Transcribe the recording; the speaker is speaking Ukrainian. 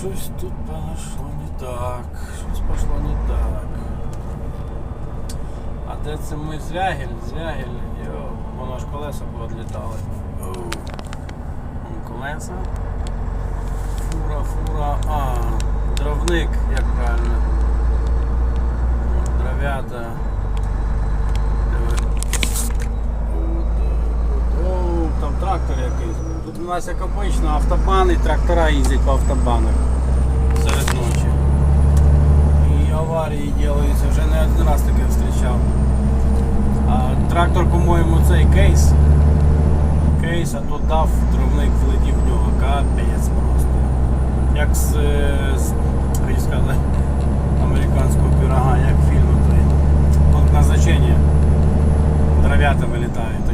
щось тут пошло не так. Щось пошло не так. А де це ми звягель? Звягель, йо, воно ж колеса поодлітали. Колеса. Фура, фура. А, дровник, як правильно. Дров'ята. Там трактор якийсь. Тут у нас як обично автобани, трактора їздять по автобанах аварії уже не один раз таке встречал. А трактор, по-моєму, цей кейс. Кейс, а то дав, дровник влетів в нього. Капець просто. Як з, е, з хотів сказати, американського пірога, як фільму той. Тут назначення. Дров'ята вилітають.